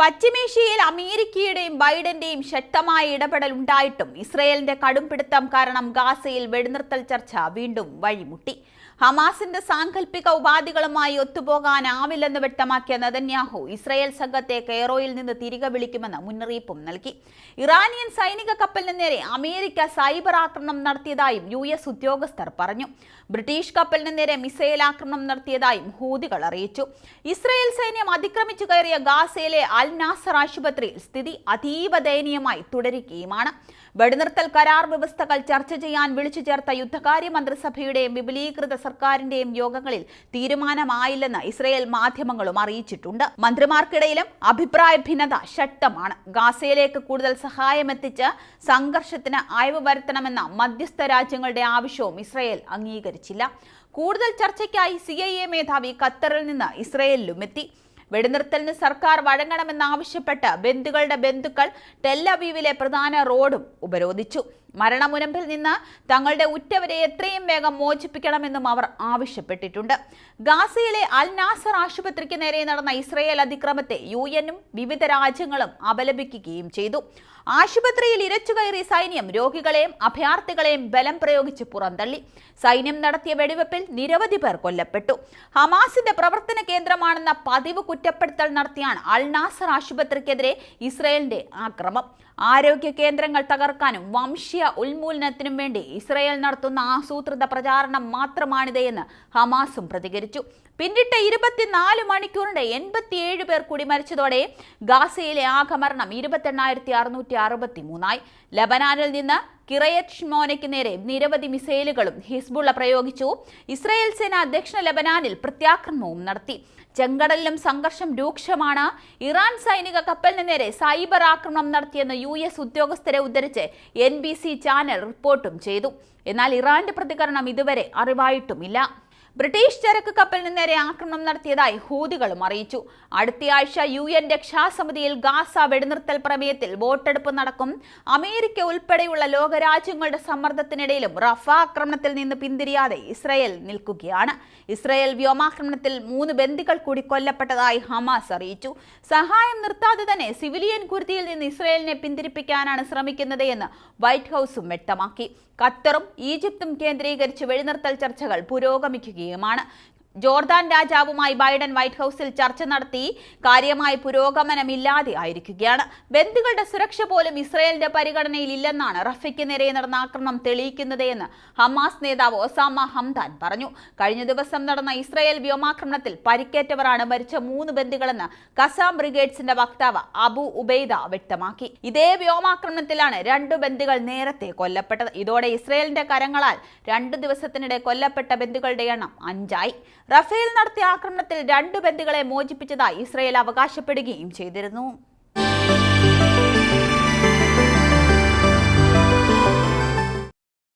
പശ്ചിമേഷ്യയിൽ അമേരിക്കയുടെയും ബൈഡന്റെയും ശക്തമായ ഇടപെടൽ ഉണ്ടായിട്ടും ഇസ്രയേലിന്റെ കടുംപിടുത്തം കാരണം ഗാസയിൽ വെടിനിർത്തൽ ചർച്ച വീണ്ടും വഴിമുട്ടി. ഹമാസിന്റെ സാങ്കല്പിക ഉപാധികളുമായി ഒത്തുപോകാനാവില്ലെന്ന് വ്യക്തമാക്കിയ നദന്യാഹു ഇസ്രയേൽ സംഘത്തെ കെയറോയിൽ നിന്ന് തിരികെ വിളിക്കുമെന്ന് മുന്നറിയിപ്പും നൽകി. ഇറാനിയൻ സൈനിക കപ്പലിന് നേരെ അമേരിക്ക സൈബർ ആക്രമണം നടത്തിയതായും യു എസ് ഉദ്യോഗസ്ഥർ പറഞ്ഞു. ബ്രിട്ടീഷ് കപ്പലിന് നേരെ മിസൈൽ ആക്രമണം നടത്തിയതായും ഹൂതികൾ അറിയിച്ചു. ഇസ്രയേൽ സൈന്യം അതിക്രമിച്ചു കയറിയ ഗാസയിലെ അൽ നാസർ ആശുപത്രിയിൽ സ്ഥിതി അതീവ ദയനീയമായി തുടരുകയുമാണ്. വെടിനിർത്തൽ കരാർ വ്യവസ്ഥകൾ ചർച്ച ചെയ്യാൻ വിളിച്ചു ചേർത്ത യുദ്ധകാര്യ മന്ത്രിസഭയുടെയും വിപുലീകൃത സർക്കാരിന്റെയും യോഗങ്ങളിൽ തീരുമാനമായില്ലെന്ന് ഇസ്രയേൽ മാധ്യമങ്ങളും അറിയിച്ചിട്ടുണ്ട്. മന്ത്രിമാർക്കിടയിലും അഭിപ്രായ ഭിന്നത ശക്തമാണ്. ഗാസയിലേക്ക് കൂടുതൽ സഹായമെത്തിച്ച് സംഘർഷത്തിന് അയവ് വരുത്തണമെന്ന മധ്യസ്ഥ രാജ്യങ്ങളുടെ ആവശ്യവും ഇസ്രയേൽ അംഗീകരിച്ചില്ല. കൂടുതൽ ചർച്ചയ്ക്കായി സി മേധാവി ഖത്തറിൽ നിന്ന് ഇസ്രയേലിലും എത്തി. വെടിനിർത്തലിന് സർക്കാർ വഴങ്ങണമെന്നാവശ്യപ്പെട്ട് ബന്ധുക്കളുടെ ബന്ധുക്കൾ ടെല്ലവീവിലെ പ്രധാന റോഡും ഉപരോധിച്ചു. മരണമുനമ്പിൽ നിന്ന് തങ്ങളുടെ ഉറ്റവരെ എത്രയും വേഗം മോചിപ്പിക്കണമെന്നും അവർ ആവശ്യപ്പെട്ടിട്ടുണ്ട്. ഗാസയിലെ അൽ നാസർ ആശുപത്രിക്ക് നേരെ നടന്ന ഇസ്രയേൽ അതിക്രമത്തെ യു എനും വിവിധ രാജ്യങ്ങളും അപലപിക്കുകയും ചെയ്തു. ആശുപത്രിയിൽ ഇരച്ചുകയറിയ സൈന്യം രോഗികളെയും അഭയാർത്ഥികളെയും ബലം പ്രയോഗിച്ച് പുറന്തള്ളി. സൈന്യം നടത്തിയ വെടിവെപ്പിൽ നിരവധി പേർ കൊല്ലപ്പെട്ടു. ഹമാസിന്റെ പ്രവർത്തന കേന്ദ്രമാണെന്ന പതിവ് കുറ്റപ്പെടുത്തൽ നടത്തിയാണ് അൽ നാസർ ആശുപത്രിക്കെതിരെ ഇസ്രയേലിന്റെ ആക്രമം. ആരോഗ്യ കേന്ദ്രങ്ങൾ തകർക്കാനും വംശീയ ഉന്മൂലനത്തിനും വേണ്ടി ഇസ്രയേൽ നടത്തുന്ന ആസൂത്രിത പ്രചാരണം മാത്രമാണിതെന്ന് ഹമാസും പ്രതികരിച്ചു. പിന്നിട്ട ഇരുപത്തിനാല് മണിക്കൂറിന്റെ എൺപത്തിയേഴ് പേർ കൂടി മരിച്ചതോടെ ഗാസയിലെ ആകമരണം ഇരുപത്തെണ്ണായിരത്തി അറുന്നൂറ്റി അറുപത്തി മൂന്നായി ലബനാനിൽ നിന്ന് കിറയറ്റ് ഷ്മോനയ്ക്ക് നേരെ നിരവധി മിസൈലുകളും ഹിസ്ബുള്ള പ്രയോഗിച്ചു. ഇസ്രായേൽ സേന ദക്ഷിണ ലബനാനിൽ പ്രത്യാക്രമണവും നടത്തി. ചെങ്കടലിലും സംഘർഷം രൂക്ഷമാണ്. ഇറാൻ സൈനിക കപ്പലിന് നേരെ സൈബർ ആക്രമണം നടത്തിയെന്ന് യു എസ് ഉദ്യോഗസ്ഥരെ ഉദ്ധരിച്ച് എൻ ബി സി ചാനൽ റിപ്പോർട്ടും ചെയ്തു. എന്നാൽ ഇറാന്റെ പ്രതികരണം ഇതുവരെ അറിവായിട്ടുമില്ല. ബ്രിട്ടീഷ് ചരക്ക് കപ്പലിന് നേരെ ആക്രമണം നടത്തിയതായി ഹൂതികളും അറിയിച്ചു. അടുത്തയാഴ്ച യു എൻ രക്ഷാസമിതിയിൽ ഗാസ വെടിനിർത്തൽ പ്രമേയത്തിൽ വോട്ടെടുപ്പ് നടക്കും. അമേരിക്ക ഉൾപ്പെടെയുള്ള ലോകരാജ്യങ്ങളുടെ സമ്മർദ്ദത്തിനിടയിലും റഫ ആക്രമണത്തിൽ നിന്ന് പിന്തിരിയാതെ ഇസ്രയേൽ നിൽക്കുകയാണ്. ഇസ്രയേൽ വ്യോമാക്രമണത്തിൽ മൂന്ന് ബന്ദികൾ കൂടി കൊല്ലപ്പെട്ടതായി ഹമാസ് അറിയിച്ചു. സഹായം നിർത്താതെ തന്നെ സിവിലിയൻ കുരുതിയിൽ നിന്ന് ഇസ്രയേലിനെ പിന്തിരിപ്പിക്കാനാണ് ശ്രമിക്കുന്നത് എന്ന് വൈറ്റ് ഹൗസും വ്യക്തമാക്കി. ഖത്തറും ഈജിപ്തും കേന്ദ്രീകരിച്ച് വെടിനിർത്തൽ ചർച്ചകൾ പുരോഗമിക്കുകയുമാണ് ജോർദാൻ രാജാവുമായി ബൈഡൻ വൈറ്റ് ഹൗസിൽ ചർച്ച നടത്തി കാര്യമായ പുരോഗമനമില്ലാതെ ആയിരിക്കുകയാണ്. ബന്ധുക്കളുടെ സുരക്ഷ പോലും ഇസ്രയേലിന്റെ പരിഗണനയിൽ ഇല്ലെന്നാണ് റഫയ്ക്ക് നേരെ നടന്ന ആക്രമണം തെളിയിക്കുന്നത് എന്ന് ഹമാസ് നേതാവ് ഒസാമ ഹംദാൻ പറഞ്ഞു. കഴിഞ്ഞ ദിവസം നടന്ന ഇസ്രയേൽ വ്യോമാക്രമണത്തിൽ പരിക്കേറ്റവരാണ് മരിച്ച മൂന്ന് ബന്ധുക്കളെന്ന് കസാം ബ്രിഗേഡ്സിന്റെ വക്താവ് അബു ഉബൈദ വ്യക്തമാക്കി. ഇതേ വ്യോമാക്രമണത്തിലാണ് രണ്ടു ബന്ധുക്കൾ നേരത്തെ കൊല്ലപ്പെട്ടത്. ഇതോടെ ഇസ്രയേലിന്റെ കരങ്ങളാൽ രണ്ടു ദിവസത്തിനിടെ കൊല്ലപ്പെട്ട ബന്ധുക്കളുടെ എണ്ണം അഞ്ചായി. റഫേൽ നടത്തിയ ആക്രമണത്തിൽ രണ്ട് ബന്ധുക്കളെ മോചിപ്പിച്ചതായി ഇസ്രയേൽ അവകാശപ്പെടുകയും ചെയ്തിരുന്നു.